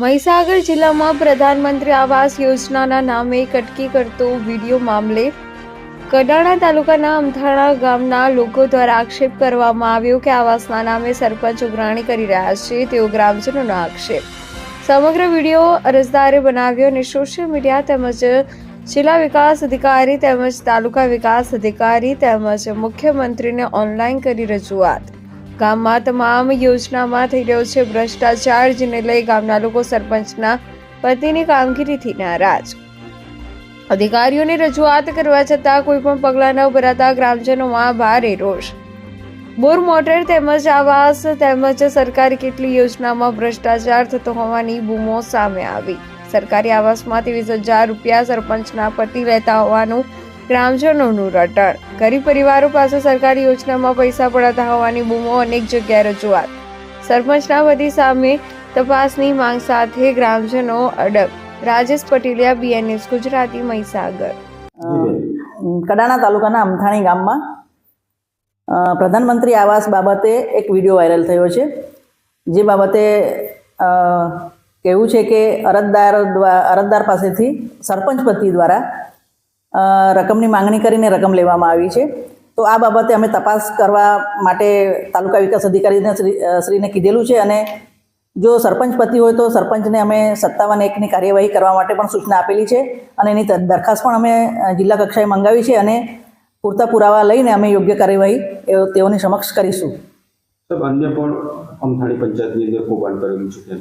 મહીસાગર જિલ્લામાં પ્રધાનમંત્રી આવાસ યોજનાના નામે કટકી કરતો વીડિયો મામલે કડાણા તાલુકાના અમથાણા ગામના લોકો દ્વારા આક્ષેપ કરવામાં આવ્યો કે આવાસના નામે સરપંચ ઉઘરાણી કરી રહ્યા છે. તેવો ગ્રામજનોનો આક્ષેપ. સમગ્ર વીડિયો અરજદારે બનાવ્યો અને સોશિયલ મીડિયા તેમજ જિલ્લા વિકાસ અધિકારી તેમજ તાલુકા વિકાસ અધિકારી તેમજ મુખ્યમંત્રીને ઓનલાઈન કરી રજૂઆત. ગામમાં તમામ યોજનામાં થઈ રહ્યો છે ભ્રષ્ટાચાર, જેને લઈ ગામના લોકો સરપંચના પતિની કામગીરીથી નારાજ. અધિકારીઓને રજૂઆત કરવા છતાં કોઈ પણ પગલાં ન ભરાતા ગ્રામજનોમાં ભારે રોષ. બોર મોટર તેમજ આવાસ તેમજ સરકારી કેટલી યોજનામાં ભ્રષ્ટાચાર થતો હોવાની બૂમો સામે આવી. સરકારી આવાસમાં ત્રીસ હજાર રૂપિયા સરપંચના પતિ લેતા હોવાનું ગ્રામજનોનું રટણ. ગરીબ પરિવારો પાસે સરકારી યોજનામાં પૈસા પડાતા હોવાની બૂમો અનેક જગ્યાએ રજૂઆત. સરપંચના વધી સામે તપાસની માંગ સાથે ગ્રામજનો અડગ. રાજેશ પટેલિયા બીએનએસ ગુજરાતી, મહીસાગર. કડાણા તાલુકાના અમથાણી ગામમાં પ્રધાનમંત્રી આવાસ બાબતે એક વીડિયો વાયરલ થયો છે. જે બાબતે કહેવું છે કે અરજદાર અરજદાર પાસેથી સરપંચ પતિ દ્વારા રકમની માંગણી કરીને રકમ લેવામાં આવી છે. તો આ બાબતે અમે તપાસ કરવા માટે તાલુકા વિકાસ અધિકારીને શ્રીને કીધેલું છે અને જો સરપંચ પતિ હોય તો સરપંચને અમે સત્તાવન એકની કાર્યવાહી કરવા માટે પણ સૂચના આપેલી છે અને એની દરખાસ્ત પણ અમે જિલ્લા કક્ષાએ મંગાવી છે અને પૂરતા પુરાવા લઈને અમે યોગ્ય કાર્યવાહી તેઓની સમક્ષ કરીશું. અન્ય પણ અમથાણી પંચાયતની અંદર કૌભાંડ કરેલું છે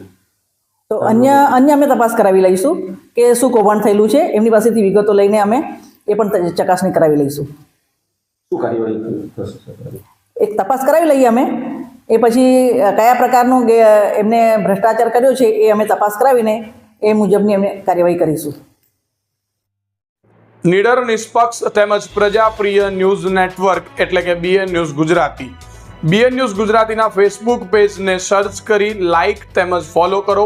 તો અન્ય અન્ય અમે તપાસ કરાવી લઈશું કે શું કૌભાંડ થયેલું છે. એમની પાસેથી વિગતો લઈને અમે એ પણ ચકાસણી કરાવી લઈશું. શું કાર્યવાહી એક તપાસ કરાવી લઈએ અમે. એ પછી કયા પ્રકારનું એમને ભ્રષ્ટાચાર કર્યો છે એ અમે તપાસ કરાવીને એ મુજબની અમે કાર્યવાહી કરીશું. નીડર નિષ્પક્ષ તેમજ પ્રજાપ્રિય ન્યૂઝ નેટવર્ક એટલે કે BN news Gujarati. BN news ગુજરાતીના ફેસબુક પેજને સર્ચ કરી લાઇક તેમજ ફોલો કરો.